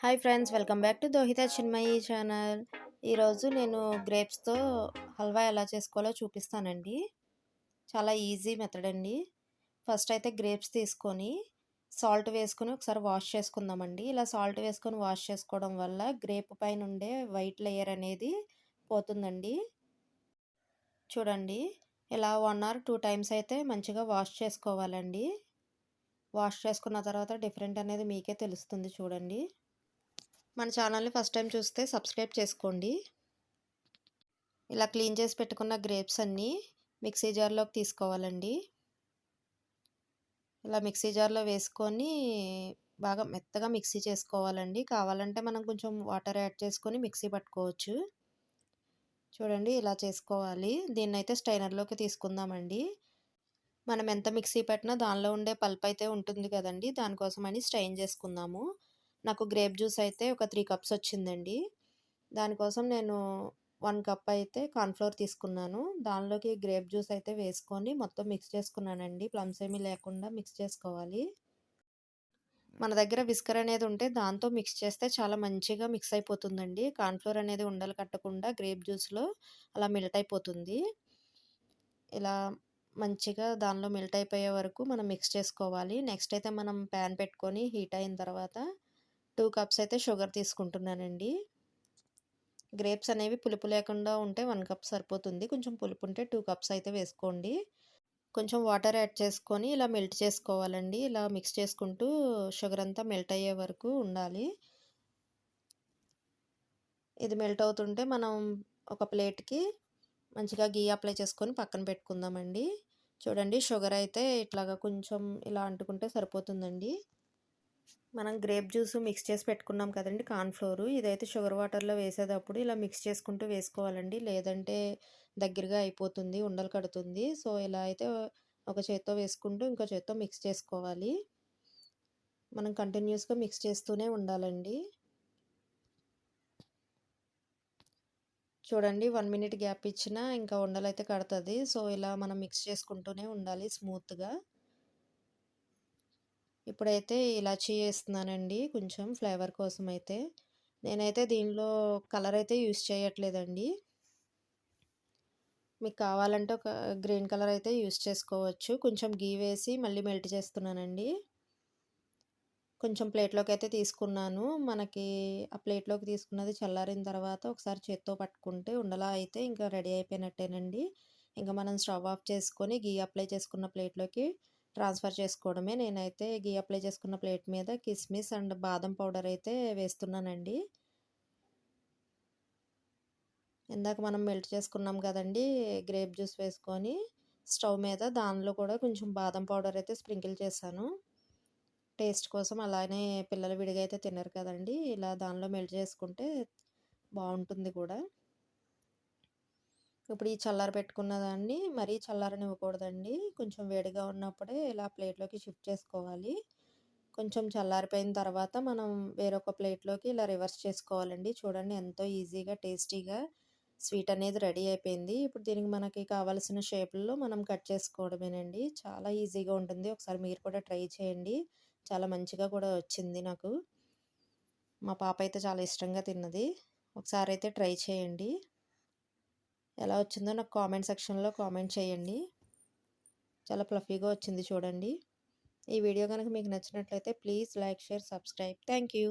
Hi friends welcome back to Dohita Chinmayi channel. ఈరోజు నేను గ్రేప్స్తో హల్వా ఎలా చేసుకోవాలో చూపిస్తానండి. చాలా ఈజీ మెథడ్ అండి. ఫస్ట్ అయితే గ్రేప్స్ తీసుకొని సాల్ట్ వేసుకొని ఒకసారి వాష్ చేసుకుందామండి. ఇలా సాల్ట్ వేసుకొని వాష్ చేసుకోవడం వల్ల గ్రేప్ పైన ఉండే వైట్ లేయర్ అనేది పోతుందండి. చూడండి ఇలా వన్ ఆర్ టూ టైమ్స్ అయితే మంచిగా వాష్ చేసుకోవాలండి. వాష్ చేసుకున్న తర్వాత డిఫరెంట్ అనేది మీకే తెలుస్తుంది చూడండి. మన ఛానల్ని ఫస్ట్ టైం చూస్తే సబ్స్క్రైబ్ చేసుకోండి. ఇలా క్లీన్ చేసి పెట్టుకున్న గ్రేప్స్ అన్నీ మిక్సీ జార్లోకి తీసుకోవాలండి. ఇలా మిక్సీ జార్లో వేసుకొని బాగా మెత్తగా మిక్సీ చేసుకోవాలండి. కావాలంటే మనం కొంచెం వాటర్ యాడ్ చేసుకొని మిక్సీ పట్టుకోవచ్చు. చూడండి ఇలా చేసుకోవాలి. దీన్ని అయితే స్టైనర్లోకి తీసుకుందామండి. మనం ఎంత మిక్సీ పెట్టినా దానిలో ఉండే పల్ప్ అయితే ఉంటుంది కదండి. దానికోసమని స్ట్రైన్ చేసుకుందాము. నాకు గ్రేప్ జ్యూస్ అయితే ఒక త్రీ కప్స్ వచ్చిందండి. దానికోసం నేను వన్ కప్ అయితే కార్న్ఫ్లోర్ తీసుకున్నాను. దానిలోకి గ్రేప్ జ్యూస్ అయితే వేసుకొని మొత్తం మిక్స్ చేసుకున్నానండి. ప్లమ్స్ ఏమీ లేకుండా మిక్స్ చేసుకోవాలి. మన దగ్గర విస్కర్ అనేది ఉంటే దాంతో మిక్స్ చేస్తే చాలా మంచిగా మిక్స్ అయిపోతుందండి. కార్న్ఫ్లోర్ అనేది ఉండలు కట్టకుండా గ్రేప్ జ్యూస్లో అలా మిల్ట్ అయిపోతుంది. ఇలా మంచిగా దానిలో మిల్ట్ అయిపోయే వరకు మనం మిక్స్ చేసుకోవాలి. నెక్స్ట్ అయితే మనం ప్యాన్ పెట్టుకొని హీట్ అయిన తర్వాత టూ కప్స్ అయితే షుగర్ తీసుకుంటున్నానండి. గ్రేప్స్ అనేవి పులుపు లేకుండా ఉంటే వన్ కప్ సరిపోతుంది. కొంచెం పులుపు ఉంటే టూ కప్స్ అయితే వేసుకోండి. కొంచెం వాటర్ యాడ్ చేసుకొని ఇలా మెల్ట్ చేసుకోవాలండి. ఇలా మిక్స్ చేసుకుంటూ షుగర్ అంతా మెల్ట్ అయ్యే వరకు ఉండాలి. ఇది మెల్ట్ అవుతుంటే మనం ఒక ప్లేట్కి మంచిగా గీ అప్లై చేసుకొని పక్కన పెట్టుకుందామండి. చూడండి షుగర్ అయితే ఇట్లాగా కొంచెం ఇలా అంటుకుంటే సరిపోతుందండి. మనం గ్రేప్ జ్యూస్ మిక్స్ చేసి పెట్టుకున్నాం కదండి కార్న్ఫ్లోర్ ఇదైతే షుగర్ వాటర్లో వేసేటప్పుడు ఇలా మిక్స్ చేసుకుంటూ వేసుకోవాలండి. లేదంటే దగ్గరగా అయిపోతుంది ఉండలు కడుతుంది. సో ఇలా అయితే ఒక చేత్తో వేసుకుంటూ ఇంకో చేత్తో మిక్స్ చేసుకోవాలి. మనం కంటిన్యూస్గా మిక్స్ చేస్తూనే ఉండాలండి. చూడండి వన్ మినిట్ గ్యాప్ ఇచ్చినా ఇంకా ఉండలు అయితే కడుతుంది. సో ఇలా మనం మిక్స్ చేసుకుంటూనే ఉండాలి స్మూత్గా. ఇప్పుడైతే ఇలాచీ వేస్తున్నానండి కొంచెం ఫ్లేవర్ కోసం అయితే నేనైతే దీనిలో కలర్ అయితే యూస్ చేయట్లేదండి. మీకు కావాలంటే ఒక గ్రీన్ కలర్ అయితే యూస్ చేసుకోవచ్చు. కొంచెం గీ వేసి మళ్ళీ మెల్ట్ చేస్తున్నానండి. కొంచెం ప్లేట్లోకి అయితే తీసుకున్నాను. మనకి ఆ ప్లేట్లోకి తీసుకున్నది చల్లారిన తర్వాత ఒకసారి చేత్తో పట్టుకుంటే ఉండలా అయితే ఇంకా రెడీ అయిపోయినట్టేనండి. ఇంకా మనం స్టవ్ ఆఫ్ చేసుకొని గీ అప్లై చేసుకున్న ప్లేట్లోకి ట్రాన్స్ఫర్ చేసుకోవడమే. నేనైతే గీ అప్లై చేసుకున్న ప్లేట్ మీద కిస్మిస్ అండ్ బాదం పౌడర్ అయితే వేస్తున్నానండి. ఇందాక మనం మెల్ట్ చేసుకున్నాం కదండి గ్రేప్ జ్యూస్ వేసుకొని స్టవ్ మీద దానిలో కూడా కొంచెం బాదం పౌడర్ అయితే స్ప్రింకిల్ చేశాను. టేస్ట్ కోసం అలానే పిల్లలు విడిగా అయితే తినరు కదండి ఇలా దానిలో మెల్ట్ చేసుకుంటే బాగుంటుంది కూడా. ఇప్పుడు ఈ చల్లార పెట్టుకున్న దాన్ని మరీ చల్లారనివ్వకూడదండి. కొంచెం వేడిగా ఉన్నప్పుడే ఇలా ప్లేట్లోకి షిఫ్ట్ చేసుకోవాలి. కొంచెం చల్లారిపోయిన తర్వాత మనం వేరొక ప్లేట్లోకి ఇలా రివర్స్ చేసుకోవాలండి. చూడండి ఎంతో ఈజీగా టేస్టీగా స్వీట్ అనేది రెడీ అయిపోయింది. ఇప్పుడు దీనికి మనకి కావాల్సిన షేపుల్లో మనం కట్ చేసుకోవడమేనండి. చాలా ఈజీగా ఉంటుంది. ఒకసారి మీరు కూడా ట్రై చేయండి. చాలా మంచిగా కూడా వచ్చింది నాకు. మా పాప అయితే చాలా ఇష్టంగా తిన్నది. ఒకసారి అయితే ట్రై చేయండి. ఎలా వచ్చిందో నాకు కామెంట్ సెక్షన్లో కామెంట్ చేయండి. చాలా ఫ్లఫీగా వచ్చింది చూడండి. ఈ వీడియో కనుక మీకు నచ్చినట్లయితే please like share subscribe. Thank you